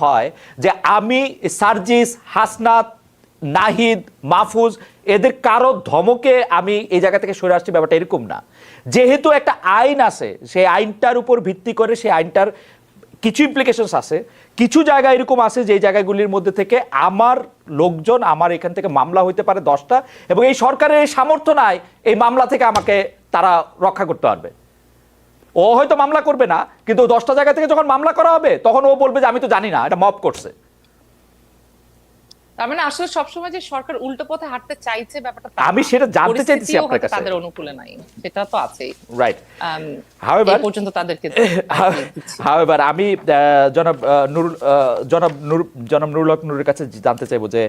হয় যে আমি, সার্জিস, হাসনাত, নাহিদ, মাহফুজ, এদের কারও ধমকে আমি এই জায়গা থেকে সরে আসছি, ব্যাপারটা এরকম না। যেহেতু একটা আইন আছে, সেই আইনটার উপর ভিত্তি করে সেই আইনটার কিছু ইমপ্লিকেশনস আছে, কিছু জায়গা এরকম আছে যে জায়গাগুলির মধ্যে থেকে আমার লোকজন আমার এখান থেকে মামলা হইতে পারে দশটা, এবং এই সরকারের এই সামর্থ্য নাই, এই মামলা থেকে আমাকে তারা রক্ষা করতে পারবে। ও হয়তো মামলা করবে না কিন্তু দশটা জায়গা থেকে যখন মামলা করা হবে তখন ও বলবে যে আমি তো জানি না এটা মপ করছে। তার মানে আসলে সবসময় যে সরকার উল্টো পথে হাঁটতে চাইছে ব্যাপারটা আমি সেটা জানতে পরিস্থিতিও আপনার কাছে। তাদের অনুকূলে নাই সেটা তো আছেই। রাইট আম, পর্যন্ত তাদেরকে হাওয়েভার আমি জনাব নুরুল জনাব নুর জনাব নুরুল হক নুরের কাছে জানতে চাইব যে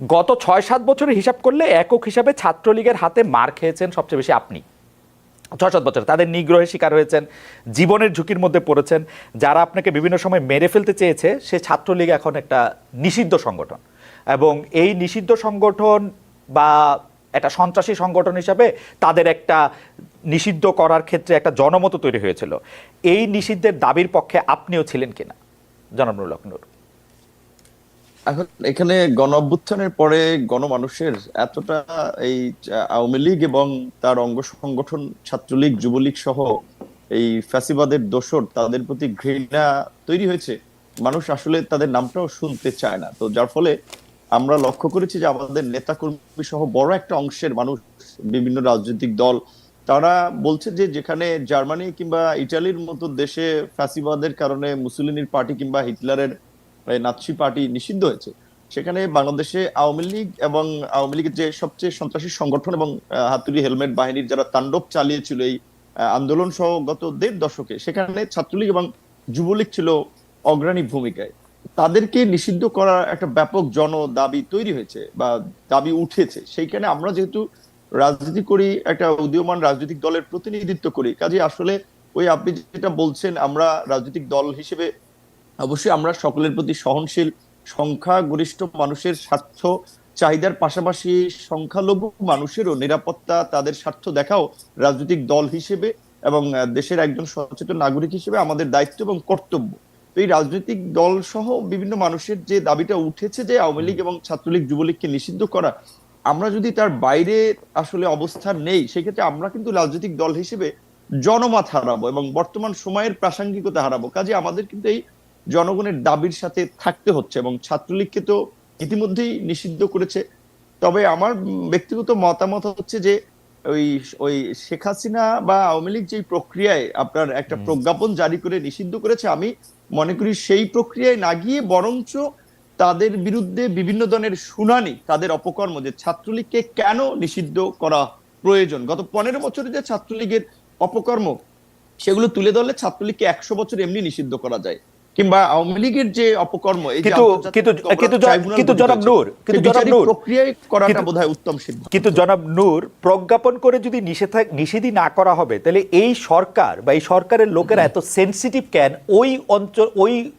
গত ছয় সাত বছরের হিসাব করলে একক হিসাবে ছাত্রলীগের হাতে মার খেয়েছেন সবচেয়ে বেশি আপনি। ছয় সাত বছর। তাদের নিগ্রহের শিকার হয়েছেন, জীবনের ঝুঁকির মধ্যে পড়েছেন। যারা আপনাকে বিভিন্ন সময় মেরে ফেলতে চেয়েছে, সে ছাত্রলীগ এখন একটা নিষিদ্ধ সংগঠন। এবং এই নিষিদ্ধ সংগঠন বা একটা সন্ত্রাসী সংগঠন হিসাবে তাদের একটা নিষিদ্ধ করার ক্ষেত্রে একটা জনমত তৈরি হয়েছিল। এই নিষিদ্ধের দাবির পক্ষে আপনিও ছিলেন কিনা? জনাব নূর। এখন এখানে গণ অভ্যুত্থানের পরে গণমানুষের এতটা এই আওয়ামী লীগ এবং তার অঙ্গ সংগঠন, ছাত্রলীগ, যুবলীগ সহ এই ফ্যাসিবাদের দোসর তাদের প্রতি ঘৃণা তৈরি হয়েছে। মানুষ আসলে তাদের নামটাও শুনতে চায় না। তো যার ফলে আমরা লক্ষ্য করেছি যে আমাদের নেতাকর্মী সহ বড় একটা অংশের মানুষ, বিভিন্ন রাজনৈতিক দল, তারা বলছে যে যেখানে জার্মানি কিংবা ইটালির মতো দেশে ফ্যাসিবাদের কারণে মুসলিনির পার্টি কিংবা হিটলারের নাৎসি পার্টি নিষিদ্ধ হয়েছে। সেখানে বাংলাদেশে আওয়ামী লীগ এবং আওয়ামী লীগের যে সবচেয়ে সন্ত্রাসী সংগঠন এবং হাতুড়ি হেলমেট বাহিনীর যারা তাণ্ডব চালিয়েছিল এই আন্দোলন সহ গত দেড় দশকে, সেখানে ছাত্রলীগ এবং যুবলীগ ছিল অগ্রণী ভূমিকায়। তাদেরকে নিষিদ্ধ করার একটা ব্যাপক জন দাবি তৈরি হয়েছে বা দাবি উঠেছে। সেইখানে আমরা যেহেতু রাজনীতি করি, একটা উদীয়মান রাজনৈতিক দলের প্রতিনিধিত্ব করি কাজে আসলে ওই আপনি যেটা বলছেন, আমরা রাজনৈতিক দল হিসেবে অবশ্যই আমরা সকলের প্রতি সহনশীল, সংখ্যাগরিষ্ঠ মানুষের স্বার্থ চাহিদার পাশাপাশি সংখ্যালঘু মানুষেরও নিরাপত্তা, তাদের স্বার্থ দেখাও রাজনৈতিক দল হিসেবে এবং দেশের একজন সচেতন নাগরিক হিসেবে আমাদের দায়িত্ব এবং কর্তব্য। তো এই রাজনৈতিক দল সহ বিভিন্ন মানুষের যে দাবিটা উঠেছে যে আওয়ামী লীগ এবং ছাত্রলীগ, যুবলীগকে নিষিদ্ধ করা, আমরা যদি তার বাইরে আসলে অবস্থান নেই, সেক্ষেত্রে আমরা কিন্তু রাজনৈতিক দল হিসেবে জনমত হারাবো এবং বর্তমান সময়ের প্রাসঙ্গিকতা হারাবো। কাজে আমাদের কিন্তু এই জনগণের দাবির সাথে থাকতে হচ্ছে এবং ছাত্রলীগকে তো ইতিমধ্যেই নিষিদ্ধ করেছে। তবে আমার ব্যক্তিগত মতামত হচ্ছে যে ওই ওই শেখ হাসিনা বা আওয়ামী লীগ যে প্রক্রিয়ায় আপনার একটা প্রজ্ঞাপন জারি করে নিষিদ্ধ করেছে আমি মনে করি সেই প্রক্রিয়ায় না গিয়ে বরঞ্চ তাদের বিরুদ্ধে বিভিন্ন ধরনের শুনানি তাদের অপকর্ম যে ছাত্রলীগকে কেন নিষিদ্ধ করা প্রয়োজন? গত পনেরো বছরে যে ছাত্রলীগের অপকর্ম সেগুলো তুলে ধরলে ছাত্রলীগকে একশো বছর এমনি নিষিদ্ধ করা যায়। কিংবা আওয়ামী লীগের যে অপকর্ম এই কিন্তু- কিন্তু- কিন্তু জনাব নূর, কিন্তু জনাব নূর, প্রক্রিয়ায় করাটা বোধহয় উত্তম সিদ্ধান্ত। কিন্তু জনাব নূর প্রজ্ঞাপন করে যদি নিষেধ নিষেধই না করা হবে তাহলে এই সরকার বা এই সরকারের লোকেরা এত সেন্সিটিভ কেন? ওই অঞ্চল ওই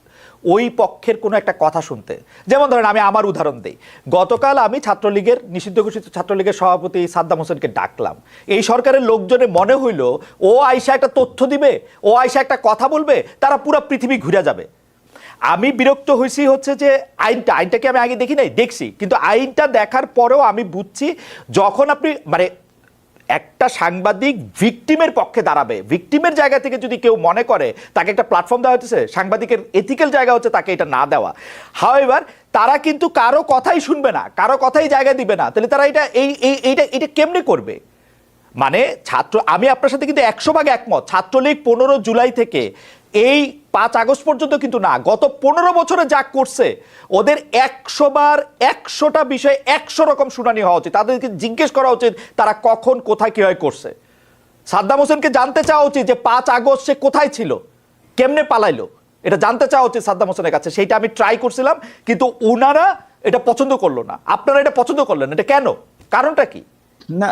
ওই পক্ষের কোনো একটা কথা শুনতে। যেমন ধরেন আমি আমার উদাহরণ দিই। গতকাল আমি ছাত্রলীগের, নিষিদ্ধ ঘোষিত ছাত্রলীগের সভাপতি সাদ্দাম হোসেনকে ডাকলাম। এই সরকারের লোকজনের মনে হইল, ও আইসা একটা তথ্য দিবে, ও আইসা একটা কথা বলবে, তারা পুরো পৃথিবী ঘুরে যাবে। আমি বিরক্ত হয়েছি হচ্ছে যে আইনটা আইনটাকে আমি আগে দেখি নাই? দেখছি। কিন্তু আইনটা দেখার পরেও আমি বুঝছি, যখন আপনি মানে একটা সাংবাদিক ভিকটিমের পক্ষে দাঁড়াবে। ভিকটিমের জায়গা থেকে যদি কেউ মনে করে, তাকে একটা প্ল্যাটফর্ম দেওয়া হচ্ছে সাংবাদিকের এথিক্যাল জায়গা হচ্ছে তাকে এটা না দেওয়া। হাও এবার তারা কিন্তু কারও কথাই শুনবে না, কারও কথাই জায়গা দিবে না। তাহলে তারা এটা, এই এই, এইটা, এটা কেমনে করবে? মানে ছাত্র, আমি আপনার সাথে কিন্তু একশো ভাগ একমত, ছাত্রলীগ পনেরো জুলাই থেকে এই পাঁচ আগস্ট পর্যন্ত কিন্তু না, গত পনেরো বছরে যা করছে, ওদের একশো বার একশোটা বিষয়ে একশো রকম শুনানি হওয়া উচিত। তাদেরকে জিজ্ঞেস করা উচিত, তারা কখন, কোথায়, কীভাবে করছে। সাদ্দাম হোসেনকে জানতে চাওয়া উচিত যে পাঁচ আগস্ট সে কোথায় ছিল, কেমনে পালাইলো। এটা জানতে চাওয়া উচিত সাদ্দাম হোসেনের কাছে। সেইটা আমি ট্রাই করছিলাম, কিন্তু ওনারা এটা পছন্দ করল না। আপনারা এটা পছন্দ করলেন এটা কেন? কারণটা কি? না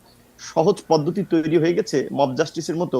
সহজ পদ্ধতি তৈরি হয়ে গেছে মব জাস্টিসের মতো।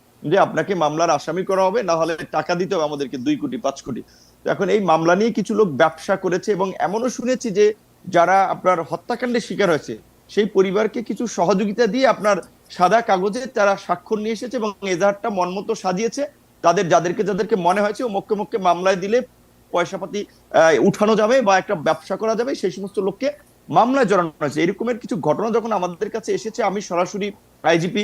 যে আপনাকে মামলার আসামি করা হবে, না হলে টাকা দিতে হবে আমাদেরকে দুই কোটি, পাঁচ কোটি। এখন এই মামলা নিয়ে কিছু লোক ব্যবসা করেছে এবং এমনও শুনেছি যে যারা আপনার হত্যাকাণ্ডের শিকার হয়েছে, সেই পরিবারকে কিছু সহযোগিতা দিয়ে আপনার সাদা কাগজে তারা স্বাক্ষর নিয়ে এসেছে এবং এজাহারটা মনমতো সাজিয়েছে। তাদের, যাদেরকে যাদেরকে মনে হয়েছে ও মক্কে মক্কে মামলায় দিলে পয়সা পাতি উঠানো যাবে বা একটা ব্যবসা করা যাবে, সেই সমস্ত লোককে মামলায় জড়ানো হয়েছে। এরকমের কিছু ঘটনা যখন আমাদের কাছে এসেছে, আমি সরাসরি আইজিপি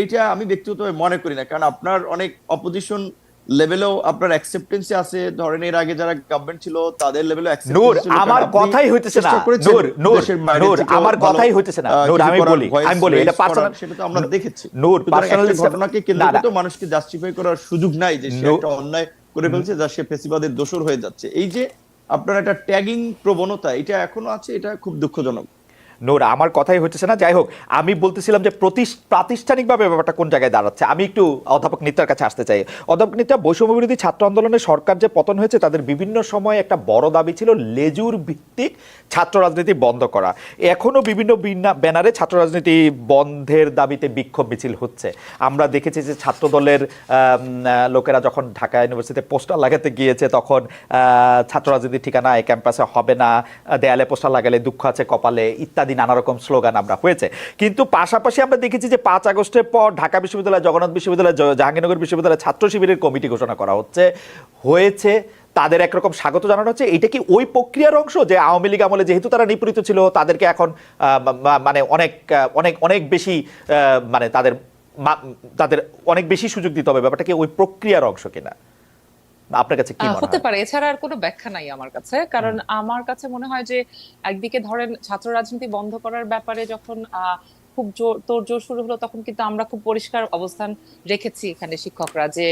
এইটা আমি ব্যক্তিগতভাবে মনে করি না। কারণ আপনার অনেক অপোজিশন লেভেলেও আপনার অ্যাকসেপ্টেন্সি আছে। ধরেন এর আগে যারা গভর্নমেন্ট ছিল তাদের লেভেলেও নূর আমার কথাই হইতেছে না। নূর নূর নূর আমার কথাই হইতেছে না। নূর আমি বলি আমি বলি এটা পার্সোনাল সেটা তো আমরা দেখেছি। নূর পার্সোনাল ঘটনাকে কেন্দ্র করে তো মানুষকে জাস্টিফাই করার সুযোগ নাই যে সে. একটা অন্যায় করে ফেলছে যা সে ফেসিবাদের দোষর হয়ে যাচ্ছে। এই যে আপনার একটা ট্যাগিং প্রবণতা এটা এখনও আছে এটা খুব দুঃখজনক। নূর আমার কথাই হচ্ছে না। যাই হোক আমি বলতেছিলাম যে প্রাতিষ্ঠানিকভাবে ব্যাপারটা কোন জায়গায় দাঁড়াচ্ছে। আমি একটু অধ্যাপক নিত্যার কাছে আসতে চাই। অধ্যাপক নিত্যা বৈষম্য বিরোধী ছাত্র আন্দোলনে সরকার যে পতন হয়েছে তাদের বিভিন্ন সময় একটা বড় দাবি ছিল লেজুর ভিত্তিক ছাত্র রাজনীতি বন্ধ করা। এখনও বিভিন্ন ব্যানারে ছাত্র রাজনীতি বন্ধের দাবিতে বিক্ষোভ মিছিল হচ্ছে। আমরা দেখেছি যে ছাত্র দলের আম, আহ, লোকেরা যখন ঢাকা ইউনিভার্সিটিতে পোস্টার লাগাতে গিয়েছে তখন ছাত্র রাজনীতির ঠিকানা ক্যাম্পাসে হবে না। দেয়ালে পোস্টার লাগালে দুঃখ আছে কপালে ইত্যাদি। নানা রকম স্লোগান আমরা হয়েছে। কিন্তু পাশাপাশি আমরা দেখেছি যে পাঁচ আগস্টের পর ঢাকা বিশ্ববিদ্যালয়, জগন্নাথ বিশ্ববিদ্যালয় জাহাঙ্গীরনগর বিশ্ববিদ্যালয় ছাত্র শিবিরের কমিটি ঘোষণা করা হচ্ছে, হয়েছে। তাদের একরকম স্বাগত জানানো হচ্ছে। এটা কি ওই প্রক্রিয়ার অংশ যে আওয়ামী লীগ আমলে যেহেতু তারা নিপীড়িত ছিল, তাদেরকে এখন মানে অনেক অনেক অনেক বেশি মানে তাদের তাদের অনেক বেশি সুযোগ দিতে হবে। ব্যাপারটা কি ওই প্রক্রিয়ার অংশ কিনা? আপনার কাছে কি মনে হতে পারে। এছাড়া আর কোনো ব্যাখ্যা নাই আমার কাছে। কারণ আমার কাছে মনে হয় যে একদিকে ধরেন ছাত্র রাজনীতি বন্ধ করার ব্যাপারে যখন খুব জোর তোড়জোড় শুরু হলো তখন কিন্তু আমরা খুব পরিষ্কার অবস্থান রেখেছি এখানে শিক্ষকরা যে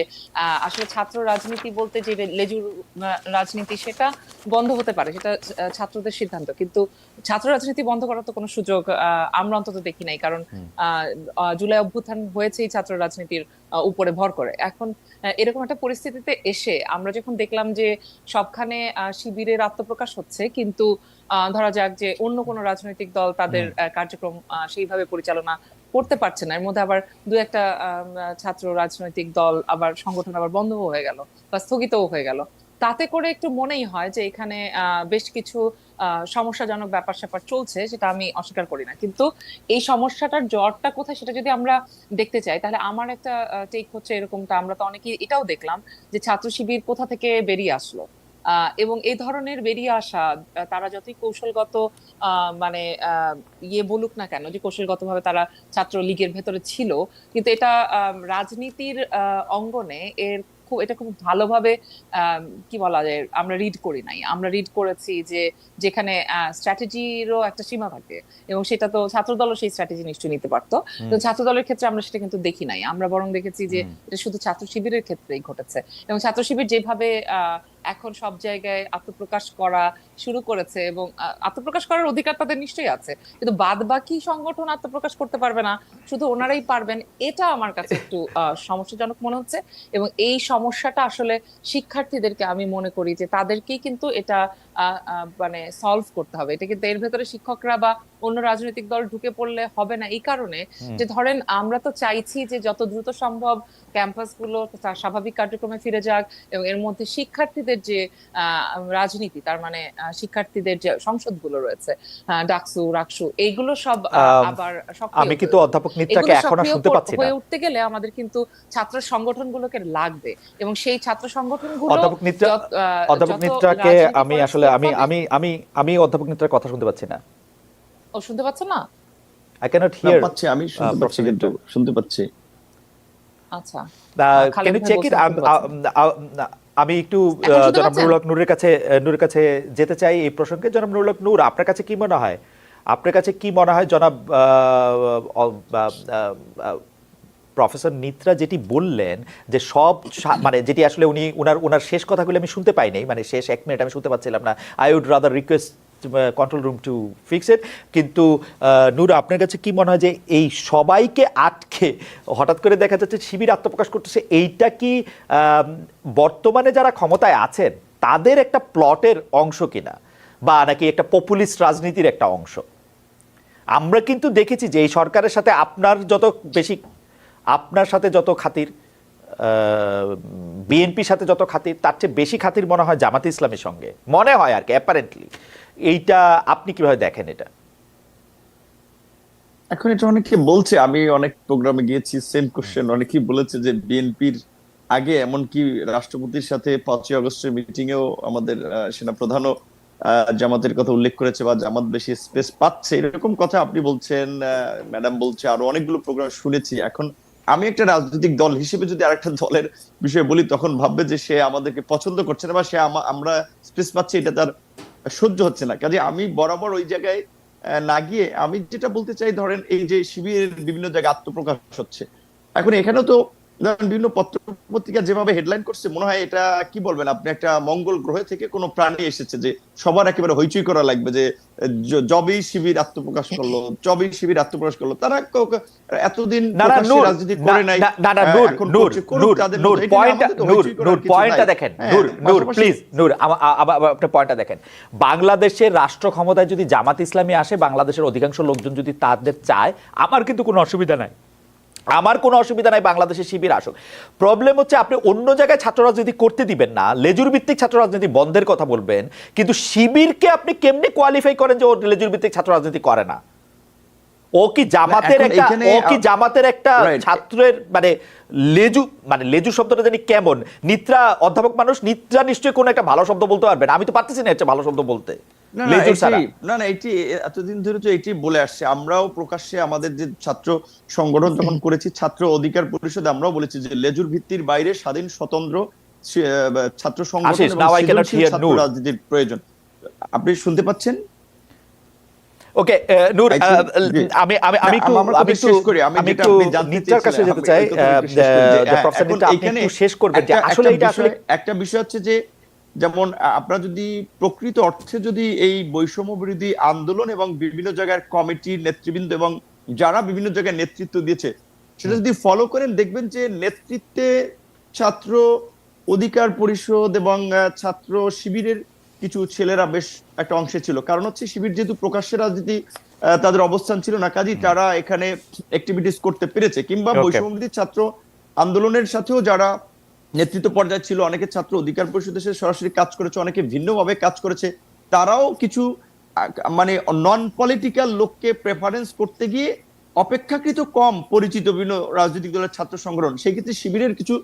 আসলে ছাত্র রাজনীতি বলতে যে লেজুর রাজনীতি সেটা বন্ধ হতে পারে। সেটা ছাত্রদের সিদ্ধান্ত। কিন্তু ছাত্র রাজনীতি বন্ধ করার তো কোনো সুযোগ আহ, আমরা অন্তত দেখি নাই। কারণ জুলাই অভ্যুত্থান হয়েছে এই ছাত্র রাজনীতির উপরে ভর করে। এখন এরকম একটা পরিস্থিতিতে এসে আমরা যখন দেখলাম যে সবখানে শিবিরের আত্মপ্রকাশ হচ্ছে কিন্তু ধরা যাক যে অন্য কোনো রাজনৈতিক দল তাদের কার্যক্রম সেইভাবে পরিচালনা করতে পারছে না। এর মধ্যে আবার দু একটা ছাত্র রাজনৈতিক দল আবার সংগঠন আবার বন্ধ হয়ে গেল বা স্থগিতও হয়ে গেল। তাতে করে একটু মনেই হয় যে এখানে আহ, বেশ কিছু সমস্যাজনক ব্যাপার স্যাপার চলছে, সেটা আমি অস্বীকার করি না। কিন্তু এই সমস্যাটার জ্বরটা কোথায় সেটা যদি আমরা দেখতে চাই, তাহলে আমার একটা টেক হচ্ছে এরকমটা। আমরা তো অনেকেই এটাও দেখলাম যে ছাত্র শিবির কোথা থেকে বেরিয়ে আসলো। এবং এই ধরনের বেরিয়ে আসা তারা যতই কৌশলগত মানে ইয়ে বলুক না কেন, যে কৌশলগতভাবে তারা ছাত্র লীগের ভেতরে ছিল, কিন্তু এটা রাজনীতির অঙ্গনে এর খুব এটা খুব ভালোভাবে কি বলা যায় আমরা রিড করি নাই। আমরা রিড করেছি যে যেখানে স্ট্র্যাটেজিরও একটা সীমা থাকে এবং সেটা তো ছাত্রদলও সেই স্ট্র্যাটেজি নিশ্চয়ই নিতে পারতো। তো ছাত্রদলের ক্ষেত্রে আমরা সেটা কিন্তু দেখি নাই। আমরা বরং দেখেছি যে এটা শুধু ছাত্র শিবিরের ক্ষেত্রেই ঘটেছে। এবং ছাত্র শিবির যেভাবে আহ, এখন সব জায়গায় আত্মপ্রকাশ করা শুরু করেছে এবং আত্মপ্রকাশ করার অধিকার তাদের নিশ্চয়ই আছে। কিন্তু বাদ বাকি সংগঠন আত্মপ্রকাশ করতে পারবে না শুধু ওনারাই পারবেন এটা আমার কাছে একটু আহ, সমস্যাজনক মনে হচ্ছে। এবং এই সমস্যাটা আসলে শিক্ষার্থীদেরকে আমি মনে করি যে তাদেরকেই কিন্তু এটা মানে সলভ করতে হবে। এটা কিন্তু এর ভেতরে শিক্ষকরা বা অন্য রাজনৈতিক দল ঢুকে পড়লে হবে না। এই কারণে যে ধরেন আমরা তো চাইছি যে যত দ্রুত সম্ভব ক্যাম্পাসগুলো স্বাভাবিক কার্যক্রমে ফিরে যাক এবং এর মধ্যে শিক্ষার্থীদের যে রাজনীতি তার মানে শিক্ষার্থীদের যে সংসদগুলো রয়েছে ডাকসু রাকসু এইগুলো সব আবার আমি কিন্তু অধ্যাপক এগুলো এখনও সক্রিয় শুনতে পাচ্ছি না। হয়ে উঠতে গেলে আমাদের কিন্তু ছাত্র সংগঠনগুলোকে লাগবে এবং সেই ছাত্র সংগঠনগুলো অধ্যাপক নিত্রা অধ্যাপক যত নিত্রাকে আমি আসলে আমি আমি আমি আমি অধ্যাপক নিত্রার কথা শুনতে পাচ্ছি না। ও শুনতে পাচ্ছ না? আই ক্যানট না, হিয়ার পাচ্ছি আমি শুনতে পাচ্ছি কিন্তু শুনতে পাচ্ছি। আচ্ছা। ক্যান ইউ চেক ইট পাচ্ছেন। আমি একটু জনাব? নুরুল হক নূরের কাছে নূরের কাছে যেতে চাই এই প্রসঙ্গে। জনাব নুরুল হক নূর আপনার কাছে কি মনে হয়? আপনার কাছে কি মনে হয় জনাব প্রফেসর নিত্রা যেটি বললেন যে সব মানে যেটি আসলে উনি ওনার ওনার শেষ কথাগুলো আমি শুনতে পাইনি মানে শেষ এক মিনিট আমি শুনতে পাচ্ছিলাম না। I would rather request control room to fix it কিন্তু নূর, আপনার কাছে কি মনে হয় যে এই সবাইকে আটকে হঠাৎ করে দেখা যাচ্ছে শিবির আত্মপ্রকাশ করতেছে, এইটা কি বর্তমানে যারা ক্ষমতায় আছেন, তাদের একটা প্লটের অংশ কিনা? বা নাকি একটা পপুলিস্ট রাজনীতির একটা অংশ? আমরা কিন্তু দেখেছি যে এই সরকারের সাথে আপনার যত বেশি, আপনার সাথে যত খাতির বিএনপির সাথে যত খাতির, তার চেয়ে বেশি খাতির মনে হয় জামাতে ইসলামের সঙ্গে। মনে হয় আর কি অ্যাপারেন্টলি এইটা আপনি কীভাবে দেখেন এটা? এখন এটা অনেকে বলছে আমি অনেক প্রোগ্রামে গিয়েছি সেম কোশ্চেন অনেকেই বলেছে যে বিএনপির আগে এমনকি রাষ্ট্রপতির সাথে পাঁচই আগস্টের মিটিং এও আমাদের আহ, সেনাপ্রধানও জামাতের কথা উল্লেখ করেছে বা জামাত বেশি স্পেস পাচ্ছে। এরকম কথা আপনি বলছেন ম্যাডাম বলছে আরও অনেকগুলো প্রোগ্রাম শুনেছি। এখন আমি একটা রাজনৈতিক দল হিসেবে যদি আরেকটা দলের বিষয়ে বলি তখন ভাববে যে সে আমাদেরকে পছন্দ করছে না বা সে আমরা স্পেস পাচ্ছি এটা তার সহ্য হচ্ছে না। কাজে আমি বরাবর ওই জায়গায় না গিয়ে আমি যেটা বলতে চাই, ধরেন এই যে শিবিরের বিভিন্ন জায়গায় আত্মপ্রকাশ হচ্ছে। এখন এখানেও তো বিভিন্ন পত্র পত্রিকা যেভাবে হেডলাইন করছে মনে হয় এটা কি বলবেন আপনি একটা মঙ্গল গ্রহ থেকে কোনো প্রাণী এসেছে যে সবার একেবারে হইচই করা লাগবে যে জ- জবেই শিবির আত্মপ্রকাশ করল জবেই শিবির আত্মপ্রকাশ করল তারা এতদিন রাজনীতি করে নাই। নিয়ে পয়েন্টটা দেখেন হ্যাঁ, নূর প্লিজ নূর আপনার পয়েন্টটা দেখেন। বাংলাদেশের রাষ্ট্র ক্ষমতায় যদি জামাত ইসলামী আসে বাংলাদেশের অধিকাংশ লোকজন যদি তাদের চায় আমার কিন্তু কোনো অসুবিধা নাই। আমার কোনো অসুবিধা নাই বাংলাদেশের শিবির আসুক। প্রবলেম হচ্ছে আপনি অন্য জায়গায় ছাত্র রাজনীতি করতে দিবেন না লেজুর ভিত্তিক ছাত্র রাজনীতি বন্ধের কথা বলবেন কিন্তু শিবিরকে আপনি কেমনে কোয়ালিফাই করেন যে ও লেজুর ভিত্তিক ছাত্র রাজনীতি করে না? ও কি জামাতের একটা ও কি জামাতের একটা ছাত্রের মানে লেজু মানে লেজু শব্দটা জানি কেমন? নিত্রা অধ্যাপক মানুষ নিত্রা নিশ্চয়ই কোনো একটা ভালো শব্দ বলতে পারবেন আমি তো পারতেছি না একটা ভালো শব্দ বলতে। না না এটি না না এটি এতদিন ধরে তো এটি বলে আসছে। আমরাও প্রকাশ্যে আমাদের যে ছাত্র সংগঠন যখন করেছি ছাত্র অধিকার পরিষদ আমরাও বলেছি যে লেজুর ভিত্তির বাইরে স্বাধীন স্বতন্ত্র ছাত্র সংগঠন ছাত্র রাজনীতির প্রয়োজন। আপনি শুনতে পাচ্ছেন? ওকে নূর I আহ, আমি আমি আমি একটু আমি শেষ করি। আমি একটু নিত্রার কাছে যেতে চাই প্রফেসর আপনি একটু শেষ করবেন যে আসলে এটা আসলে একটা বিষয় হচ্ছে যে যেমন আপনারা যদি প্রকৃত অর্থে যদি এই বৈষম্য বিরোধী আন্দোলন এবং বিভিন্ন জায়গার কমিটি নেতৃবৃন্দ এবং যারা বিভিন্ন জায়গায় নেতৃত্ব দিয়েছে সেটা যদি ফলো করেন দেখবেন যে নেতৃত্বে ছাত্র অধিকার পরিষদ এবং ছাত্র শিবিরের কিছু ছেলেরা বেশ একটা অংশে ছিল। কারণ হচ্ছে শিবির যেহেতু প্রকাশ্যে রাজনীতি আহ, তাদের অবস্থান ছিল না কাজেই তারা এখানে অ্যাক্টিভিটিস করতে পেরেছে। কিংবা. বৈষম্য ছাত্র আন্দোলনের সাথেও যারা নেতৃত্ব পর্যায়ে ছিল, অনেকে ছাত্র অধিকার পরিষদের সাথে সরাসরি কাজ করেছে, অনেকে ভিন্নভাবে কাজ করেছে। তারাও কিছু মানে নন পলিটিক্যাল লোককে প্রেফারেন্স করতে গিয়ে অপেক্ষাকৃত কম পরিচিত বিভিন্ন রাজনৈতিক দলের ছাত্র সংগঠন। সেই ক্ষেত্রে শিবিরের কিছু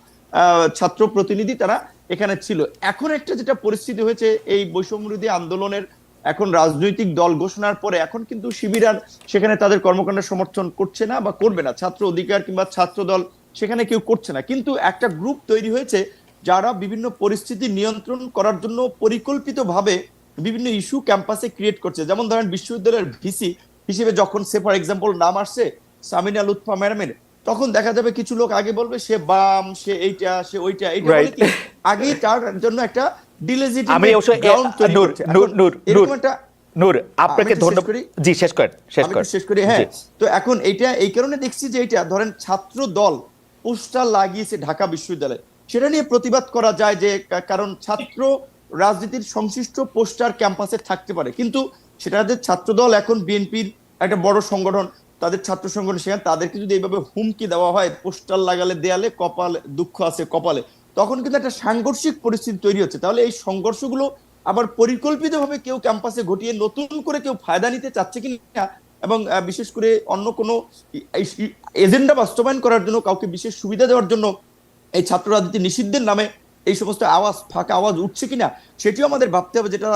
ছাত্র প্রতিনিধি তারা এখানে ছিল। এখন একটা যেটা পরিস্থিতি হয়েছে, এই বৈষম্যবিরোধী আন্দোলনের এখন রাজনৈতিক দল ঘোষণার পরে এখন কিন্তু শিবির আর সেখানে তাদের কর্মকাণ্ড সমর্থন করছে না বা করবে না। ছাত্র অধিকার কিংবা ছাত্র দল সেখানে কেউ করছে না। কিন্তু একটা গ্রুপ তৈরি হয়েছে যারা বিভিন্ন পরিস্থিতি নিয়ন্ত্রণ করার জন্য পরিকল্পিতভাবে বিভিন্ন ইস্যু ক্যাম্পাসে ক্রিয়েট করছে। যেমন ধরেন বিশ্ববিদ্যালয়ের ভিসি হিসেবে যখন সে ফর এক্সাম্পল নাম আসছে সামিনা লুৎফা ম্যাডামের তখন দেখা যাবে কিছু লোক আগে বলবে সে বাম সে এইটা সে ওইটা এইটা আগেই তার জন্য একটা আমি নূর নূর নূর নূর আপনাকে ধন্যবাদ। জি শেষ করেন শেষ করেন। শেষ করি হ্যাঁ। তো এখন এইটা এই কারণে দেখছি যে এটা ধরেন ছাত্র দল পোস্টার লাগিয়েছে ঢাকা বিশ্ববিদ্যালয়ে। সেটা নিয়ে প্রতিবাদ করা যায় যে কারণ ছাত্র রাজনীতির সংশ্লিষ্ট পোস্টার ক্যাম্পাসে থাকতে পারে। কিন্তু সেটা যে ছাত্র দল এখন বিএনপির একটা বড় সংগঠন, তাদের ছাত্র সংগঠন সেখানে, তাদেরকে যদি এইভাবে হুমকি দেওয়া হয়, পোস্টার লাগালে দেয়ালে কপালে দুঃখ আছে কপালে, তখন কিন্তু একটা সাংঘর্ষিক পরিস্থিতি তৈরি হচ্ছে। তাহলে এই সংঘর্ষগুলো আবার পরিকল্পিতভাবে কেউ ক্যাম্পাসে ঘটিয়ে নতুন করে কেউ ফায়দা নিতে চাচ্ছে কিনা এবং বিশেষ করে অন্য কোনো এজেন্ডা বাস্তবায়ন করার জন্য কাউকে বিশেষ সুবিধা দেওয়ার জন্য এই ছাত্র রাজনীতি নিষিদ্ধের নামে এই সমস্ত আওয়াজ ফাঁকা আওয়াজ উঠছে কিনা সেটিও আমাদের ভাবতে হবে যেটা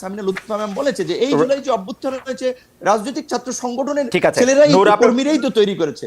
সামিনা লুৎফা ম্যাম বলেছে যে এই জুলাই যে অভ্যুত্থান হয়েছে রাজনৈতিক ছাত্র সংগঠনের ছেলেরাই কর্মীরাই তো তৈরি করেছে।